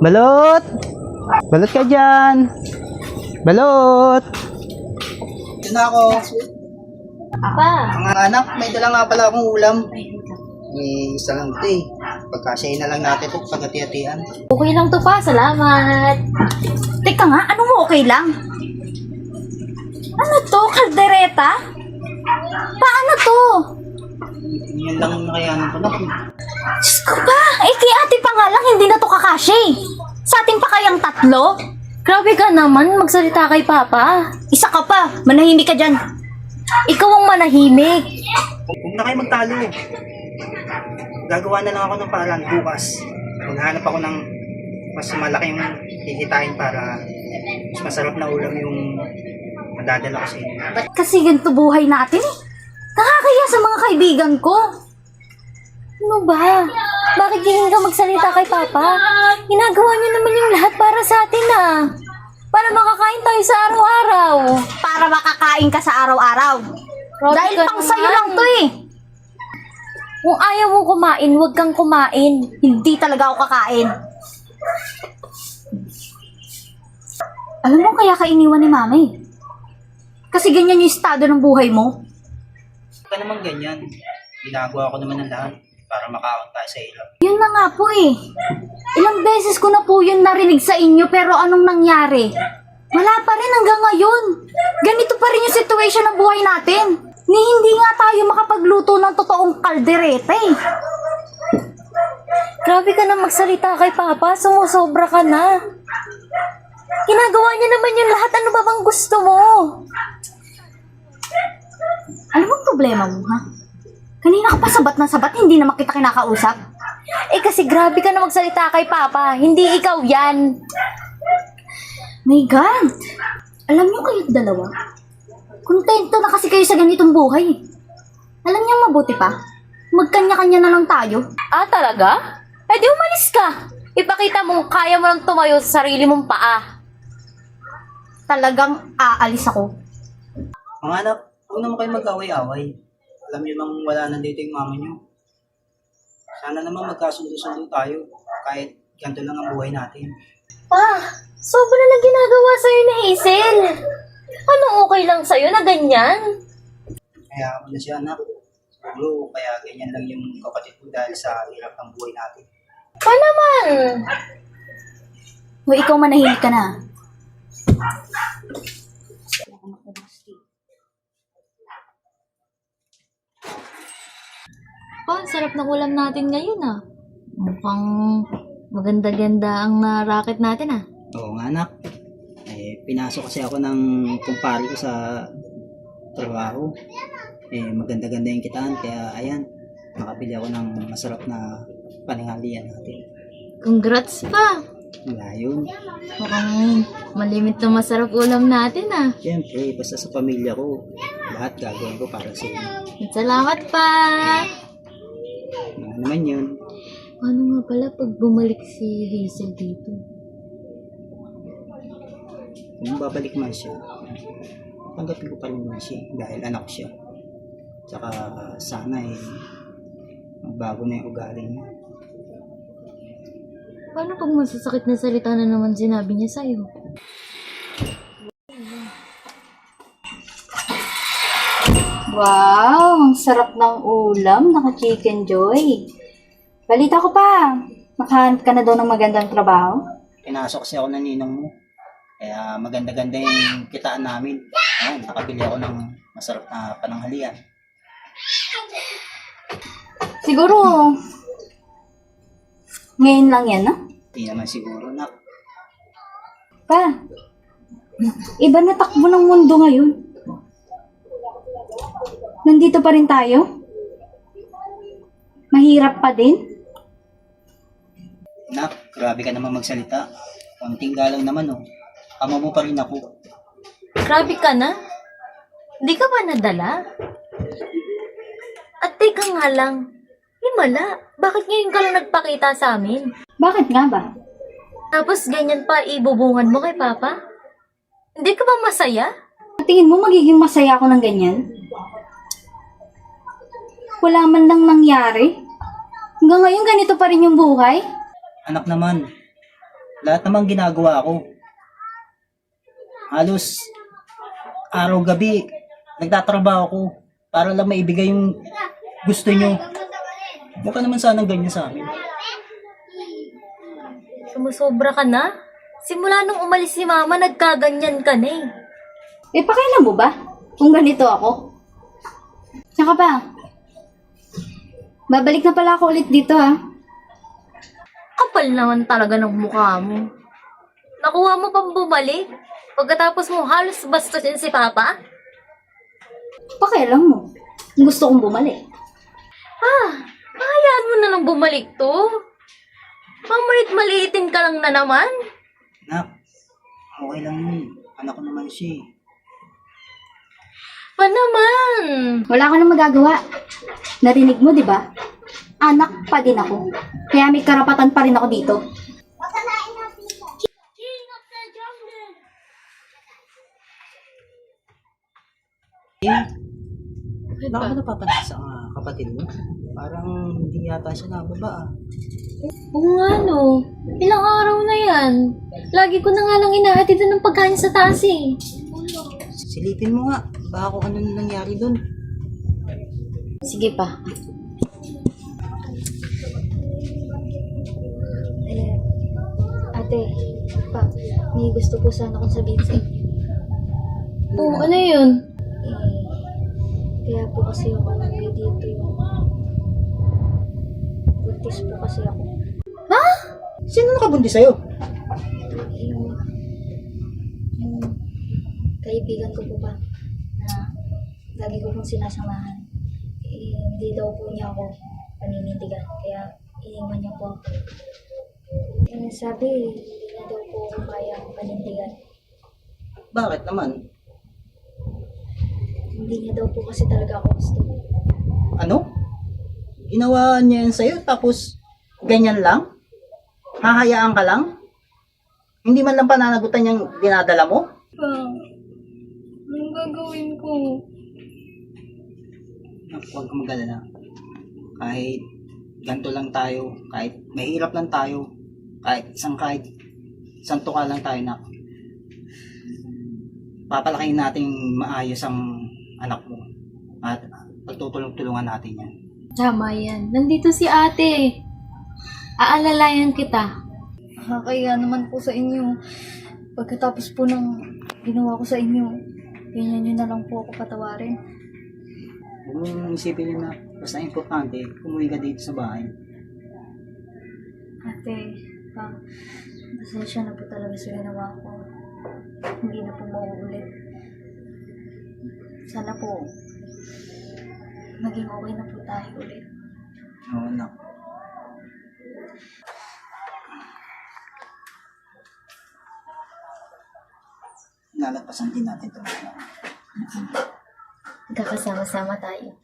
Balot! Balot ka dyan! Balot! Ito na ako. Pa, Mga anak, may dala nga pala akong ulam. Eh, isa lang ito eh. Pagkasyahin na lang natin ito pagkati-hatian. okay lang to pa. Salamat. Teka nga, ano mo okay lang? Ano to? Kaldereta? Paano to? Yan lang ang nakayanan ko na. Diyos ko ba? Eh, kay ate pa nga lang, hindi na to kakasya eh. Sa ating pa kayang tatlo? Grabe ka naman, magsalita kay Papa. Isa ka pa, manahimik ka dyan. Ikaw ang manahimik. Huwag na kayo magtalo. Gagawa na lang ako ng paraan bukas. Maghanap ako ng mas malaking kikitain para mas masarap na ulam yung madadala ko sa inyo. Ba't kasi ganito buhay natin eh? Nakakaya sa mga kaibigan ko. Ano ba? Bakit ganyan ka magsalita kay Papa? Ginagawa niyo naman yung lahat para sa atin ah. Para makakain tayo sa araw-araw. Para makakain ka sa araw-araw. Dahil ka pang sa'yo lang to eh. Kung ayaw mo kumain, huwag kang kumain. Hindi talaga ako kakain. Alam mo kaya ka iniwan ni mami? Kasi ganyan yung estado ng buhay mo. Huwag ka naman ganyan. Ginagawa ko naman ng lahat para makaon tayo sa ilap. Yun na nga po eh. Ilang beses ko na po yun narinig sa inyo pero anong nangyari? Wala pa rin hanggang ngayon. Ganito pa rin yung situation ng buhay natin. Ni hindi nga tayo makapagluto ng totoong kaldereta eh. Grabe ka na magsalita kay Papa. Sumusobra ka na. Ginagawa niya naman yung lahat. Ano ba bang gusto mo? Ano bang problema mo ha? Kanina ka pa sabat na sabat, hindi naman kita kinakausap. Eh kasi grabe ka na magsalita kay Papa. Hindi ikaw yan. My God! Alam niyo kayo dalawa? Kontento na kasi kayo sa ganitong buhay. Alam niyo mabuti pa? Magkanya-kanya na lang tayo. Ah, talaga? Eh di umalis ka. Ipakita mo kaya mo lang tumayo sa sarili mong paa. Talagang aalis ako. Mga anak, huwag naman kayo mag-away-away. Alam niyo nang wala na dito yung mama niyo. Sana naman magkasundo-sundo tayo kahit ganito lang ang buhay natin. Pa, sobra na ginagawa sa'yo ni Hazel. Ano okay lang sa'yo na ganyan? Kaya ako na siya anak. Siguro kaya ganyan lang yung kapatid ko dahil sa hirap ng buhay natin. Pa naman. O ikaw manahimik ka na. Pa, ang sarap ng ulam natin ngayon ah. Mukhang maganda-ganda ang na-racket natin ah. Oo nga anak. Eh, pinasok kasi ako ng kumpare ko sa trabaho. Eh, maganda-ganda yung kitaan. Kaya ayan, makabili ako ng masarap na paningalian natin. Congrats pa. Wala yun. Mukhang malimit na masarap ulam natin ah. Siyempre, basta sa pamilya ko, lahat gagawin ko para sa inyo. Salamat pa. Nga pala pag bumalik si Hazel dito? Kung babalik man siya, tanggapin ko pa rin naman siya dahil anak siya. Tsaka sana eh, magbago na yung ugali niya. Paano pag masasakit na salita na naman sinabi niya sa'yo? Wow, ang sarap ng ulam. Naka-chicken joy. Balita ko pa, makahanap ka na daw ng magandang trabaho. Pinasok kasi ako ng ninong mo. Kaya maganda-ganda yung kitaan namin. Ayun, nakabili ako ng masarap na pananghalian. Siguro, ngayon lang yan, no? Hindi naman siguro na. Pa, iba na takbo ng mundo ngayon. Nandito pa rin tayo? Mahirap pa din? Nak, grabe ka naman magsalita. Konting galang naman oh. Ama mo pa rin ako. Grabe ka na? Hindi ka ba nadala? At teka nga lang, himala, bakit ngayon ka lang nagpakita sa amin? Bakit nga ba? Tapos ganyan pa ibubungan mo kay Papa? Hindi ka ba masaya? Tingin mo magiging masaya ako ng ganyan? Wala man lang nangyari? Hanggang ngayon ganito pa rin yung buhay? Anak naman, lahat naman ginagawa ko. Halos araw-gabi, nagtatrabaho ko para lang maibigay yung gusto nyo. Huwag ka naman sanang ganyan sa amin. Sumusobra ka na? Simula nung umalis si mama, nagkaganyan ka na eh. Eh, pakailan mo ba? Kung ganito ako? Tsaka pa, babalik na pala ako ulit dito ha. Kapal naman talaga ng mukha mo. Nakuha mo pang bumalik? Pagkatapos mo halos bastusin si Papa? Pakailan mo. Gusto kong bumalik. Ah, hayaan mo na lang bumalik to. Mamalit-maliitin ka lang na naman. Nak, okay lang yun. Anak ko naman siya eh. Pa naman. Wala ka nang magagawa. Narinig mo, di ba? Anak pa din ako. Kaya may karapatan pa rin ako dito. Eh, baka ba napapansin sa ah, kapatid mo? Parang hindi yata siya nababa ah. Oo nga no. Ilang araw na yan. Lagi ko na nga lang inahatid ng pagkain sa taas eh. Silipin mo nga, baka kung ano na nangyari doon. Sige pa. Eh, ate, pa, may gusto po sana akong sabihin sa inyo. Oo, ano yun? Eh, kaya po kasi ako nagay dito yung... Buntis po kasi ako. Sino nakabunti sa'yo? Yung... Yung... Kaibigan ko po ba? Na lagi ko pong sinasamahan. Eh, hindi daw po niya ako paninindigan. Kaya iniwan niya po ako. Eh, sabi, hindi na daw po ako kaya panindigan. Bakit naman? Hindi niya daw po kasi talaga ako gusto. Ano? Ginawa niya yan sa'yo tapos ganyan lang? Hahayaan ka lang? Hindi man lang pananagutan yung dinadala mo? Pa, anong gagawin ko? Nak, Huwag kang mag-alala. Kahit ganito lang tayo, kahit mahirap lang tayo, kahit isang kahit isang tuka lang tayo nak. Papalakihin natin maayos ang anak mo. At pagtutulong-tulungan natin yan. Tama yan. Nandito si ate. Aalalayan kita. Nakakaya naman po sa inyo. Pagkatapos po ng ginawa ko sa inyo, ganyan nyo na lang po ako patawarin. Huwag mong isipin na basta importante, umuwi ka dito sa bahay. Ate, pa, pasensya na po talaga sa ginawa ko. Hindi na po mauulit. Sana po, maging okay na po tayo ulit. Oo, nak. Lalagpasan din natin ito. Magkakasama-sama tayo.